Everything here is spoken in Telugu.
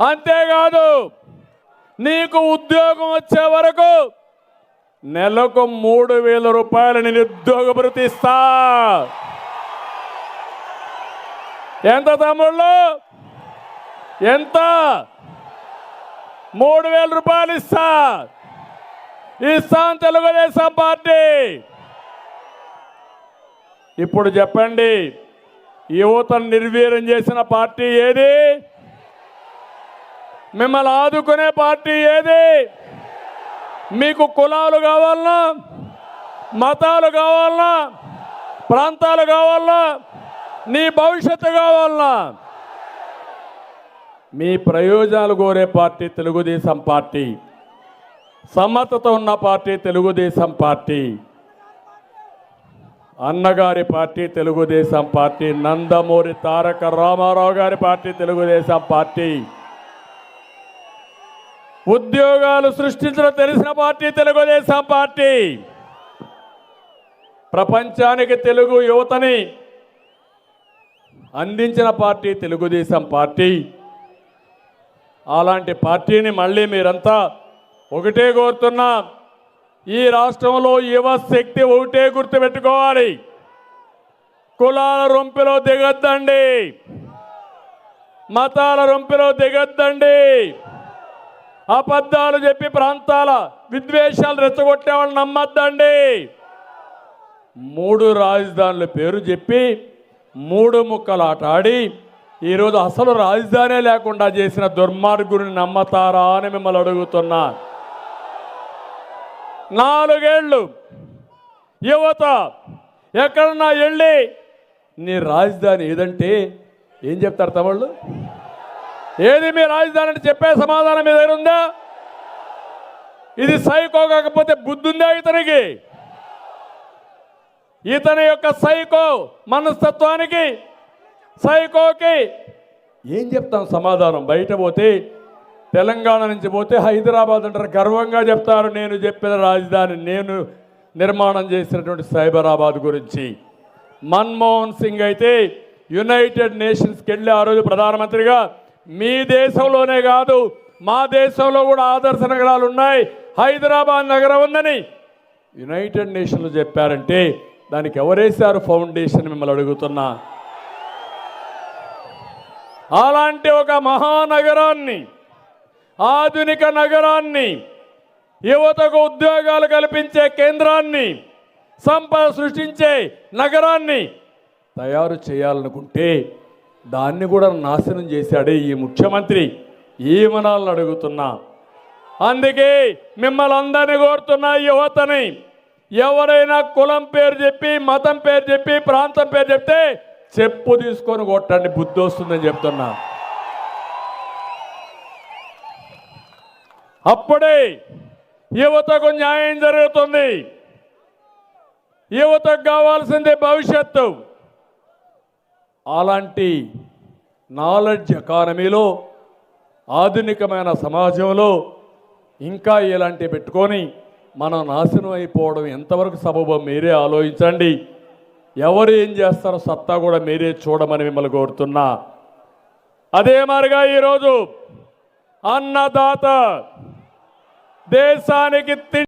అంతేకాదు నీకు ఉద్యోగం వచ్చే వరకు నెలకు మూడు వేల రూపాయలు నేను ఉద్యోగ ఇస్తా ఎంత తమ్ముళ్ళు? ఎంత? మూడు వేల రూపాయలు ఇస్తా. ఇస్తాం తెలుగుదేశం పార్టీ. ఇప్పుడు చెప్పండి యువతను నిర్వీర్యం చేసిన పార్టీ ఏది? మిమ్మల్ని ఆదుకునే పార్టీ ఏది? మీకు కులాలు కావాలనా? మతాలు కావాలనా? ప్రాంతాలు కావాలనా? నీ భవిష్యత్తు కావాలనా? మీ ప్రయోజనాలు కోరే పార్టీ తెలుగుదేశం పార్టీ. సమ్మతతో ఉన్న పార్టీ తెలుగుదేశం పార్టీ. అన్నగారి పార్టీ తెలుగుదేశం పార్టీ. నందమూరి తారక రామారావు గారి పార్టీ తెలుగుదేశం పార్టీ. ఉద్యోగాలు సృష్టించడం తెలిసిన పార్టీ తెలుగుదేశం పార్టీ. ప్రపంచానికి తెలుగు యువతని అందించిన పార్టీ తెలుగుదేశం పార్టీ. అలాంటి పార్టీని మళ్ళీ మీరంతా ఒకటే కోరుతున్నా ఈ రాష్ట్రంలో యువ శక్తి ఒకటే గుర్తుపెట్టుకోవాలి. కులాల రొంపిలో దిగద్దండి. మతాల రొంపిలో దిగద్దండి. అబద్ధాలు చెప్పి ప్రాంతాల విద్వేషాలు రెచ్చగొట్టేవాళ్ళు నమ్మద్దండి. మూడు రాజధానుల పేరు చెప్పి మూడు ముక్కలు ఆట ఆడి ఈరోజు అసలు రాజధానే లేకుండా చేసిన దుర్మార్గుని నమ్మతారా అని మిమ్మల్ని అడుగుతున్నా. నాలుగేళ్ళు యువత ఎక్కడన్నా వెళ్ళి నీ రాజధాని ఏదంటే ఏం చెప్తారు తమిళ్ళు? ఏది మీ రాజధాని అంటే చెప్పే సమాధానం మీ దగ్గర ఉందా? ఇది సైకో కాకపోతే బుద్ధి ఉందా ఇతనికి? ఇతని యొక్క సైకో మనస్తత్వానికి సైకోకి ఏం చెప్తాం సమాధానం? బయట పోతే తెలంగాణ నుంచి పోతే హైదరాబాద్ అంటారు. గర్వంగా చెప్తారు నేను చెప్పిన రాజధాని నేను నిర్మాణం చేసినటువంటి సైబరాబాద్ గురించి. మన్మోహన్ సింగ్ అయితే యునైటెడ్ నేషన్స్కి వెళ్ళి ఆ రోజు ప్రధానమంత్రిగా మీ దేశంలోనే కాదు మా దేశంలో కూడా ఆదర్శ నగరాలు ఉన్నాయి. హైదరాబాద్ నగరం ఉందని యునైటెడ్ నేషన్లు చెప్పారంటే దానికి ఎవరేశారు ఫౌండేషన్ మిమ్మల్ని అడుగుతున్నా? అలాంటి ఒక మహానగరాన్ని ఆధునిక నగరాన్ని యువతకు ఉద్యోగాలు కల్పించే కేంద్రాన్ని సంపద సృష్టించే నగరాన్ని తయారు చేయాలనుకుంటే దాన్ని కూడా నాశనం చేశాడే ఈ ముఖ్యమంత్రి. ఏమనాలని అడుగుతున్నా? అందుకే మిమ్మల్ని అందరినీ కోరుతున్నా యువతని. ఎవరైనా కులం పేరు చెప్పి మతం పేరు చెప్పి ప్రాంతం పేరు చెప్తే చెప్పు తీసుకొని కొట్టండి బుద్ధి వస్తుందని చెప్తున్నా. అప్పుడే యువతకు న్యాయం జరుగుతుంది. యువతకు కావాల్సింది భవిష్యత్తు. అలాంటి నాలెడ్జ్ ఎకానమీలో ఆధునికమైన సమాజంలో ఇంకా ఇలాంటివి పెట్టుకొని మనం నాశనం అయిపోవడం ఎంతవరకు సబబో మీరే ఆలోచించండి. ఎవరు ఏం చేస్తారో సత్తా కూడా మీరే చూడమని మిమ్మల్ని కోరుతున్నా. అదే మరిగా ఈరోజు అన్నదాత దేశానికి తిండి